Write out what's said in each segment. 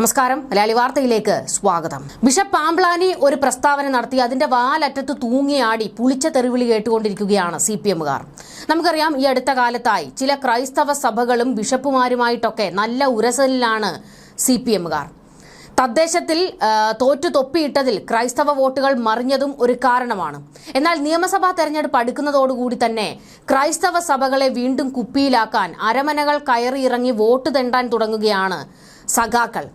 നമസ്കാരം. മലയാളി വാർത്തയിലേക്ക് സ്വാഗതം. ബിഷപ്പ് പാംബ്ലാനി ഒരു പ്രസ്താവന നടത്തി. അതിന്റെ വാലറ്റത്ത് തൂങ്ങിയാടി പുളിച്ച തെറിവിളി കേട്ടുകൊണ്ടിരിക്കുകയാണ് സി പി എമ്മുകാർ. നമുക്കറിയാം ഈ അടുത്ത കാലത്തായി ചില ക്രൈസ്തവ സഭകളും ബിഷപ്പുമാരുമായിട്ടൊക്കെ നല്ല ഉരസലിലാണ് സി പി എമ്മുകാർ. തദ്ദേശത്തിൽ തോറ്റു തൊപ്പിയിട്ടതിൽ ക്രൈസ്തവ വോട്ടുകൾ മറിഞ്ഞതും ഒരു കാരണമാണ്. എന്നാൽ നിയമസഭാ തെരഞ്ഞെടുപ്പ് അടുക്കുന്നതോടുകൂടി തന്നെ ക്രൈസ്തവ സഭകളെ വീണ്ടും കുപ്പിയിലാക്കാൻ അരമനകൾ കയറിയിറങ്ങി വോട്ട് തെണ്ടാൻ തുടങ്ങുകയാണ് സഖാക്കൾ.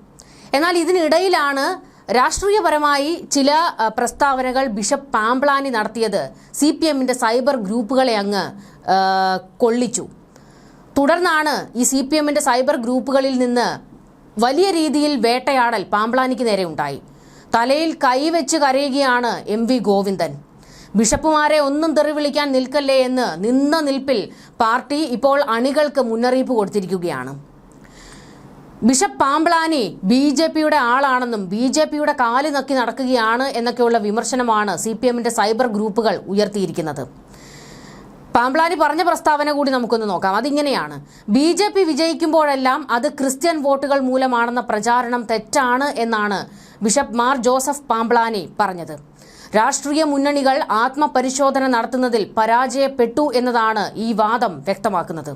എന്നാൽ ഇതിനിടയിലാണ് രാഷ്ട്രീയപരമായി ചില പ്രസ്താവനകൾ ബിഷപ്പ് പാംപ്ലാനി നടത്തിയത്. സി പി എമ്മിന്റെ സൈബർ ഗ്രൂപ്പുകളെ അങ്ങ് കൊള്ളിച്ചു. തുടർന്നാണ് ഈ സി പി എമ്മിന്റെ സൈബർ ഗ്രൂപ്പുകളിൽ നിന്ന് വലിയ രീതിയിൽ വേട്ടയാടൽ പാമ്പ്ലാനിക്ക് നേരെ ഉണ്ടായി. തലയിൽ കൈവച്ച് കരയുകയാണ് എം വി ഗോവിന്ദൻ. ബിഷപ്പുമാരെ ഒന്നും തെറിവിളിക്കാൻ നിൽക്കല്ലേ എന്ന് നിന്ന നിൽപ്പിൽ പാർട്ടി ഇപ്പോൾ അണികൾക്ക് മുന്നറിയിപ്പ് കൊടുത്തിരിക്കുകയാണ്. ബിഷപ്പ് പാമ്പ്ളാനി ബി ജെ പിയുടെ ആളാണെന്നും ബി ജെ പിയുടെ കാൽ നക്കി നടക്കുകയാണ് എന്നൊക്കെയുള്ള വിമർശനമാണ് സി പി എമ്മിന്റെ സൈബർ ഗ്രൂപ്പുകൾ ഉയർത്തിയിരിക്കുന്നത്. പാമ്പ്ളാനി പറഞ്ഞ പ്രസ്താവന കൂടി നമുക്കൊന്ന് നോക്കാം. അതിങ്ങനെയാണ്. ബി ജെ പി വിജയിക്കുമ്പോഴെല്ലാം അത് ക്രിസ്ത്യൻ വോട്ടുകൾ മൂലമാണെന്ന പ്രചാരണം തെറ്റാണ് എന്നാണ് ബിഷപ്പ് മാർ ജോസഫ് പാമ്പ്ളാനി പറഞ്ഞത്. രാഷ്ട്രീയ മുന്നണികൾ ആത്മപരിശോധന നടത്തുന്നതിൽ പരാജയപ്പെട്ടു എന്നതാണ് ഈ വാദം വ്യക്തമാക്കുന്നത്.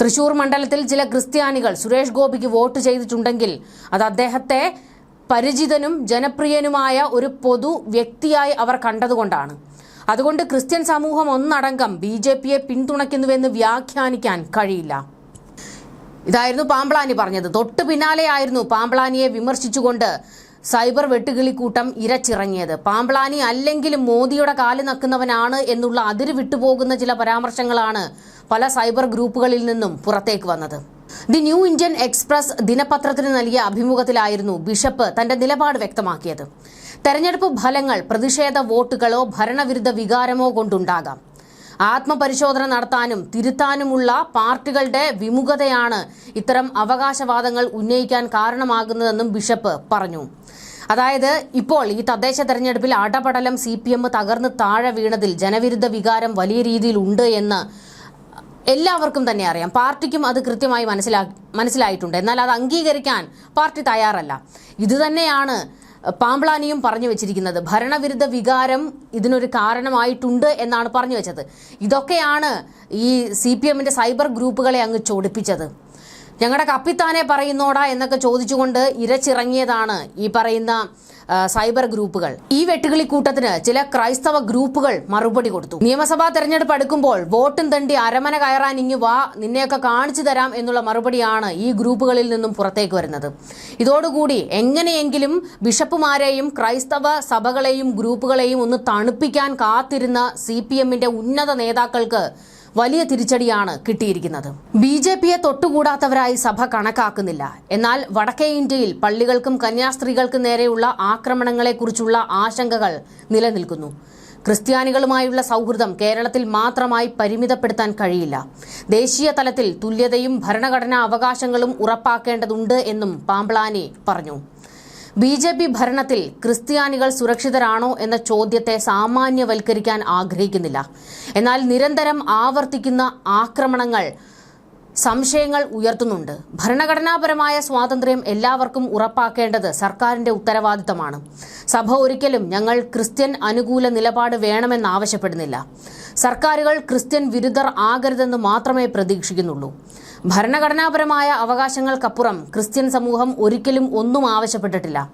തൃശൂർ മണ്ഡലത്തിൽ ചില ക്രിസ്ത്യാനികൾ സുരേഷ് ഗോപിക്ക് വോട്ട് ചെയ്തിട്ടുണ്ടെങ്കിൽ അത് അദ്ദേഹത്തെ പരിചിതനും ജനപ്രിയനുമായ ഒരു പൊതു വ്യക്തിയായി അവർ കണ്ടതുകൊണ്ടാണ്. അതുകൊണ്ട് ക്രിസ്ത്യൻ സമൂഹം ഒന്നടങ്കം ബി ജെ പിയെ പിന്തുണയ്ക്കുന്നുവെന്ന് വ്യാഖ്യാനിക്കാൻ കഴിയില്ല. ഇതായിരുന്നു പാമ്പളാനി പറഞ്ഞത്. തൊട്ടു പിന്നാലെയായിരുന്നു പാമ്പളാനിയെ വിമർശിച്ചുകൊണ്ട് സൈബർ വെട്ടുകിളിക്കൂട്ടം ഇരച്ചിറങ്ങിയത്. പാമ്പളാനി അല്ലെങ്കിലും മോദിയുടെ കാൽ നക്കുന്നവനാണ് എന്നുള്ള അതിര് വിട്ടുപോകുന്ന ചില പരാമർശങ്ങളാണ് പല സൈബർ ഗ്രൂപ്പുകളിൽ നിന്നും പുറത്തേക്ക് വന്നത്. ദി ന്യൂ ഇന്ത്യൻ എക്സ്പ്രസ് ദിനപത്രത്തിന് നൽകിയ അഭിമുഖത്തിലായിരുന്നു ബിഷപ്പ് തന്റെ നിലപാട് വ്യക്തമാക്കിയത്. തെരഞ്ഞെടുപ്പ് ഫലങ്ങൾ പ്രതിഷേധ വോട്ടുകളോ ഭരണവിരുദ്ധ വികാരമോ കൊണ്ടുണ്ടാകാം. ആത്മപരിശോധന നടത്താനും തിരുത്താനുമുള്ള പാർട്ടികളുടെ വിമുഖതയാണ് ഇത്തരം അവകാശവാദങ്ങൾ ഉന്നയിക്കാൻ കാരണമാകുന്നതെന്നും ബിഷപ്പ് പറഞ്ഞു. അതായത് ഇപ്പോൾ ഈ തദ്ദേശ തെരഞ്ഞെടുപ്പിൽ അടപടലം സി തകർന്ന് താഴെ വീണതിൽ ജനവിരുദ്ധ വികാരം വലിയ രീതിയിൽ ഉണ്ട് എന്ന് എല്ലാവർക്കും തന്നെ അറിയാം. പാർട്ടിക്കും അത് കൃത്യമായി മനസ്സിലാ മനസ്സിലായിട്ടുണ്ട്. എന്നാൽ അത് അംഗീകരിക്കാൻ പാർട്ടി തയ്യാറല്ല. ഇതുതന്നെയാണ് പാമ്പ്ളാനിയും പറഞ്ഞു വെച്ചിരിക്കുന്നത്. ഭരണവിരുദ്ധ വികാരം ഇതിനൊരു കാരണമായിട്ടുണ്ട് എന്നാണ് പറഞ്ഞു വെച്ചത്. ഇതൊക്കെയാണ് ഈ സി സൈബർ ഗ്രൂപ്പുകളെ അങ്ങ് ചൊടിപ്പിച്ചത്. ഞങ്ങളുടെ കപ്പിത്താനെ പറയുന്നോടാ എന്നൊക്കെ ചോദിച്ചുകൊണ്ട് ഇരച്ചിറങ്ങിയതാണ് ഈ പറയുന്ന സൈബർ ഗ്രൂപ്പുകൾ. ഈ വെട്ടുകളി കൂട്ടത്തിന് ചില ക്രൈസ്തവ ഗ്രൂപ്പുകൾ മറുപടി കൊടുത്തു. നിയമസഭാ തെരഞ്ഞെടുപ്പ് അടുക്കുമ്പോൾ വോട്ടും തണ്ടി അരമന കയറാൻ ഇങ്ങു വാ നിന്നെയൊക്കെ കാണിച്ചു തരാം എന്നുള്ള മറുപടിയാണ് ഈ ഗ്രൂപ്പുകളിൽ നിന്നും പുറത്തേക്ക് വരുന്നത്. ഇതോടുകൂടി എങ്ങനെയെങ്കിലും ബിഷപ്പുമാരെയും ക്രൈസ്തവ സഭകളെയും ഗ്രൂപ്പുകളെയും ഒന്ന് തണുപ്പിക്കാൻ കാത്തിരുന്ന സി ഉന്നത നേതാക്കൾക്ക് വലിയ തിരിച്ചടിയാണ് കിട്ടിയിരിക്കുന്നത്. ബി ജെ പിയെ തൊട്ടുകൂടാത്തവരായി സഭ കണക്കാക്കുന്നില്ല. എന്നാൽ വടക്കേ ഇന്ത്യയിൽ പള്ളികൾക്കും കന്യാസ്ത്രീകൾക്കും നേരെയുള്ള ആക്രമണങ്ങളെക്കുറിച്ചുള്ള ആശങ്കകൾ നിലനിൽക്കുന്നു. ക്രിസ്ത്യാനികളുമായുള്ള സൗഹൃദം കേരളത്തിൽ മാത്രമായി പരിമിതപ്പെടുത്താൻ കഴിയില്ല. ദേശീയ തലത്തിൽ തുല്യതയും ഭരണഘടനാ അവകാശങ്ങളും ഉറപ്പാക്കേണ്ടതുണ്ട് എന്നും പാമ്പ്ലാനി പറഞ്ഞു. ബി ജെ പി ഭരണത്തിൽ ക്രിസ്ത്യാനികൾ സുരക്ഷിതരാണോ എന്ന ചോദ്യത്തെ സാമാന്യവൽക്കരിക്കാൻ ആഗ്രഹിക്കുന്നില്ല. എന്നാൽ നിരന്തരം ആവർത്തിക്കുന്ന ആക്രമണങ്ങൾ സംശയങ്ങൾ ഉയർത്തുന്നുണ്ട്. ഭരണഘടനാപരമായ സ്വാതന്ത്ര്യം എല്ലാവർക്കും ഉറപ്പാക്കേണ്ടത് സർക്കാരിന്റെ ഉത്തരവാദിത്തമാണ്. സഭ ഒരിക്കലും ഞങ്ങൾ ക്രിസ്ത്യൻ അനുകൂല നിലപാട് വേണമെന്ന് ആവശ്യപ്പെടുന്നില്ല സർക്കാരുകൾ ക്രിസ്ത്യൻ വിരുദ്ധർ ആകരുതെന്ന് മാത്രമേ പ്രതീക്ഷിക്കുന്നുള്ളൂ. ഭരണഘടനാപരമായ അവകാശങ്ങൾക്കപ്പുറം ക്രിസ്ത്യൻ സമൂഹം ഒരിക്കലും ഒന്നും ആവശ്യപ്പെട്ടിട്ടില്ല.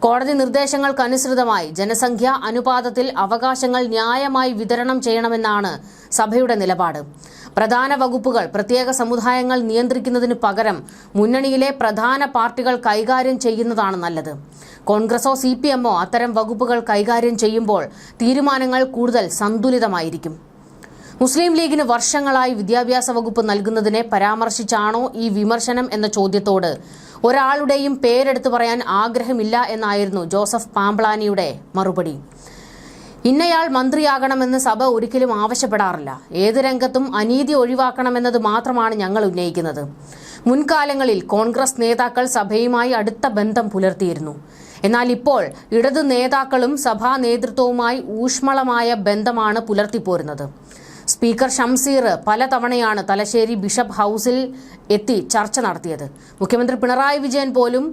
കോടതി നിർദ്ദേശങ്ങൾക്കനുസൃതമായി ജനസംഖ്യ അനുപാതത്തിൽ അവകാശങ്ങൾ ന്യായമായി വിതരണം ചെയ്യണമെന്നാണ് സഭയുടെ നിലപാട്. പ്രധാന വകുപ്പുകൾ പ്രത്യേക സമുദായങ്ങൾ നിയന്ത്രിക്കുന്നതിന് പകരം മുന്നണിയിലെ പ്രധാന പാർട്ടികൾ കൈകാര്യം ചെയ്യുന്നതാണ് നല്ലത്. കോൺഗ്രസോ സി പി എമ്മോ അത്തരം വകുപ്പുകൾ കൈകാര്യം ചെയ്യുമ്പോൾ തീരുമാനങ്ങൾ കൂടുതൽ സന്തുലിതമായിരിക്കും. മുസ്ലിം ലീഗിന് വർഷങ്ങളായി വിദ്യാഭ്യാസ വകുപ്പ് നൽകുന്നതിനെ പരാമർശിച്ചാണോ ഈ വിമർശനം എന്ന ചോദ്യത്തോട്. ഒരാളുടെയും പേരെടുത്തു പറയാൻ ആഗ്രഹമില്ല എന്നായിരുന്നു ജോസഫ് പാംപ്ലാനിയുടെ മറുപടി. ഇന്നയാൾ മന്ത്രിയാകണമെന്ന് സഭ ഒരിക്കലും ആവശ്യപ്പെടാറില്ല. ഏത് രംഗത്തും അനീതി ഒഴിവാക്കണമെന്നത് മാത്രമാണ് ഞങ്ങൾ ഉന്നയിക്കുന്നത്. മുൻകാലങ്ങളിൽ കോൺഗ്രസ് നേതാക്കൾ സഭയുമായി അടുത്ത ബന്ധം പുലർത്തിയിരുന്നു. എന്നാൽ ഇപ്പോൾ ഇടതു നേതാക്കളും സഭാ നേതൃത്വവുമായി ഊഷ്മളമായ ബന്ധമാണ് പുലർത്തിപ്പോരുന്നത്. സ്പീക്കർ ഷംസീർ പലതവണയാണ് തലശ്ശേരി ബിഷപ്പ് ഹൗസിൽ എത്തി ചർച്ച നടത്തിയത്. മുഖ്യമന്ത്രി പിണറായി വിജയൻ പോലും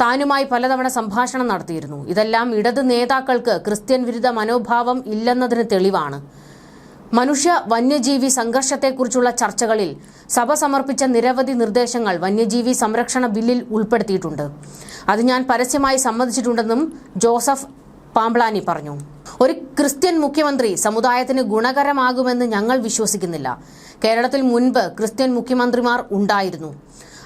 താനുമായി പലതവണ സംഭാഷണം നടത്തിയിരുന്നു. ഇതെല്ലാം ഇടത് നേതാക്കൾക്ക് ക്രിസ്ത്യൻ വിരുദ്ധ മനോഭാവം ഇല്ലെന്നതിന് തെളിവാണ്. മനുഷ്യ വന്യജീവി സംഘർഷത്തെക്കുറിച്ചുള്ള ചർച്ചകളിൽ സഭ സമർപ്പിച്ച നിരവധി നിർദ്ദേശങ്ങൾ വന്യജീവി സംരക്ഷണ ബില്ലിൽ ഉൾപ്പെടുത്തിയിട്ടുണ്ട്. അത് ഞാൻ പരസ്യമായി സമ്മതിച്ചിട്ടുണ്ടെന്നും ജോസഫ് പാംബ്ലാനി പറഞ്ഞു. ഒരു ക്രിസ്ത്യൻ മുഖ്യമന്ത്രി സമുദായത്തിന് ഗുണകരമാകുമെന്ന് ഞങ്ങൾ വിശ്വസിക്കുന്നില്ല. കേരളത്തിൽ മുൻപ് ക്രിസ്ത്യൻ മുഖ്യമന്ത്രിമാർ ഉണ്ടായിരുന്നു.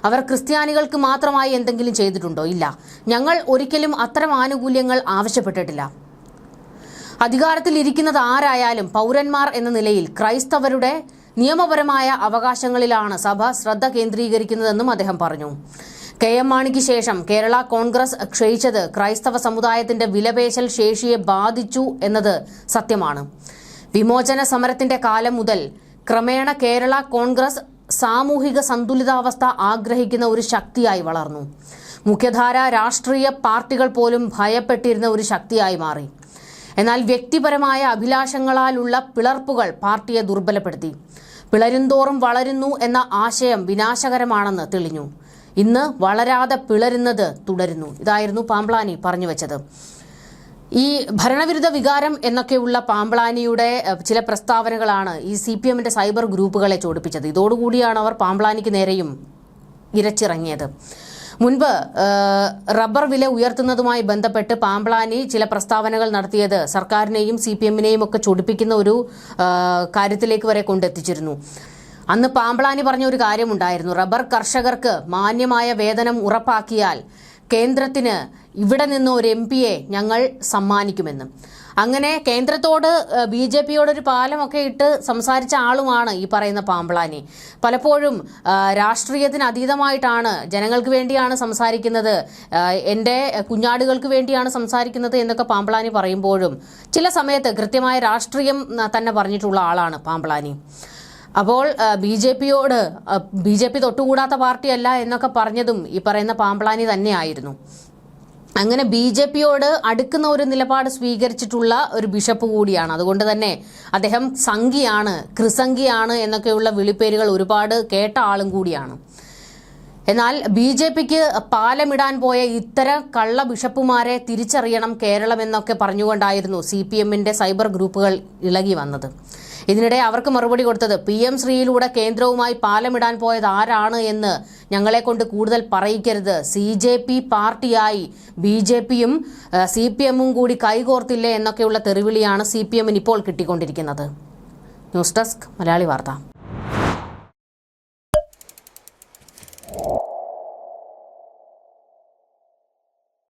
അവർ ക്രിസ്ത്യാനികൾക്ക് മാത്രമായി എന്തെങ്കിലും ചെയ്തിട്ടുണ്ടോ? ഇല്ല. ഞങ്ങൾ ഒരിക്കലും അത്തരം ആനുകൂല്യങ്ങൾ ആവശ്യപ്പെട്ടിട്ടില്ല. അധികാരത്തിൽ ഇരിക്കുന്നത് ആരായാലും പൗരന്മാർ എന്ന നിലയിൽ ക്രൈസ്തവരുടെ നിയമപരമായ അവകാശങ്ങളിലാണ് സഭ ശ്രദ്ധ കേന്ദ്രീകരിക്കുന്നതെന്നും അദ്ദേഹം പറഞ്ഞു. കെ എം മാണിക്ക് ശേഷം കേരള കോൺഗ്രസ് ക്ഷയിച്ചത് ക്രൈസ്തവ സമുദായത്തിന്റെ വിലപേശൽ ശേഷിയെ ബാധിച്ചു എന്നത് സത്യമാണ്. വിമോചന സമരത്തിന്റെ കാലം മുതൽ ക്രമേണ കേരള കോൺഗ്രസ് സാമൂഹിക സന്തുലിതാവസ്ഥ ആഗ്രഹിക്കുന്ന ഒരു ശക്തിയായി വളർന്നു. മുഖ്യധാര രാഷ്ട്രീയ പാർട്ടികൾ പോലും ഭയപ്പെട്ടിരുന്ന ഒരു ശക്തിയായി മാറി. എന്നാൽ വ്യക്തിപരമായ അഭിലാഷങ്ങളാലുള്ള പിളർപ്പുകൾ പാർട്ടിയെ ദുർബലപ്പെടുത്തി. പിളരുന്തോറും വളരുന്നു എന്ന ആശയം വിനാശകരമാണെന്ന് തെളിഞ്ഞു. ഇന്ന് വളരാതെ പിളരുന്നത് തുടരുന്നു. ഇതായിരുന്നു പാംപ്ലാനി പറഞ്ഞു വെച്ചത്. ഈ ഭരണവിരുദ്ധ വികാരം എന്നൊക്കെയുള്ള പാമ്പ്ലാനിയുടെ എഹ്, ചില പ്രസ്താവനകളാണ് ഈ സി പി എമ്മിന്റെ സൈബർ ഗ്രൂപ്പുകളെ ചോടിപ്പിച്ചത്. ഇതോടുകൂടിയാണ് അവർ പാമ്പ്ലാനിക്ക് നേരെയും ഇരച്ചിറങ്ങിയത്. മുൻപ് റബ്ബർ വില ഉയർത്തുന്നതുമായി ബന്ധപ്പെട്ട് പാമ്പ്ലാനി ചില പ്രസ്താവനകൾ നടത്തിയത് സർക്കാരിനെയും സി പി എമ്മിനെയും ഒക്കെ ചൊടിപ്പിക്കുന്ന ഒരു കാര്യത്തിലേക്ക് വരെ കൊണ്ടെത്തിച്ചിരുന്നു. അന്ന് പാമ്പ്ളാനി പറഞ്ഞ ഒരു കാര്യമുണ്ടായിരുന്നു. റബ്ബർ കർഷകർക്ക് മാന്യമായ വേതനം ഉറപ്പാക്കിയാൽ കേന്ദ്രത്തിന് ഇവിടെ നിന്ന് ഒരു എം പിയെ ഞങ്ങൾ സമ്മാനിക്കുമെന്ന്. അങ്ങനെ കേന്ദ്രത്തോട് ബി ജെ പിയോട് ഒരു പാലമൊക്കെ ഇട്ട് സംസാരിച്ച ആളുമാണ് ഈ പറയുന്ന പാമ്പ്ളാനി. പലപ്പോഴും രാഷ്ട്രീയത്തിന് അതീതമായിട്ടാണ് ജനങ്ങൾക്ക് വേണ്ടിയാണ് സംസാരിക്കുന്നത് എന്റെ കുഞ്ഞാടുകൾക്ക് വേണ്ടിയാണ് സംസാരിക്കുന്നത് എന്നൊക്കെ പാമ്പ്ളാനി പറയുമ്പോഴും ചില സമയത്ത് കൃത്യമായ രാഷ്ട്രീയം തന്നെ പറഞ്ഞിട്ടുള്ള ആളാണ് പാമ്പ്ളാനി. അപ്പോൾ ബി ജെ പിയോട് ബി ജെ പി തൊട്ടുകൂടാത്ത പാർട്ടിയല്ല എന്നൊക്കെ പറഞ്ഞതും ഈ പറയുന്ന പാമ്പ്ലാനി തന്നെയായിരുന്നു. അങ്ങനെ ബി ജെ പിയോട് അടുക്കുന്ന ഒരു നിലപാട് സ്വീകരിച്ചിട്ടുള്ള ഒരു ബിഷപ്പ് കൂടിയാണ്. അതുകൊണ്ട് തന്നെ അദ്ദേഹം സംഘിയാണ് ക്രിസംഖിയാണ് എന്നൊക്കെയുള്ള വിളിപ്പേരുകൾ ഒരുപാട് കേട്ട ആളും കൂടിയാണ്. എന്നാൽ ബി ജെ പിക്ക് പാലമിടാൻ പോയ ഇത്തരം കള്ള ബിഷപ്പുമാരെ തിരിച്ചറിയണം കേരളം എന്നൊക്കെ പറഞ്ഞുകൊണ്ടായിരുന്നു സി പി സൈബർ ഗ്രൂപ്പുകൾ ഇളകി വന്നത്. ഇതിനിടെ അവർക്ക് മറുപടി കൊടുത്തത് പി എം ശ്രീയിലൂടെ കേന്ദ്രവുമായി പാലമിടാൻ പോയത് ആരാണ് എന്ന് ഞങ്ങളെ കൊണ്ട് കൂടുതൽ പറയിക്കരുത്. സി ജെ പി പാർട്ടിയായി ബി ജെ പിയും സി പി എമ്മും കൂടി കൈകോർത്തില്ലേ എന്നൊക്കെയുള്ള തെറിവിളിയാണ് സി പി എമ്മിന് ഇപ്പോൾ കിട്ടിക്കൊണ്ടിരിക്കുന്നത്. ന്യൂസ് ഡെസ്ക് മലയാളി വാർത്ത.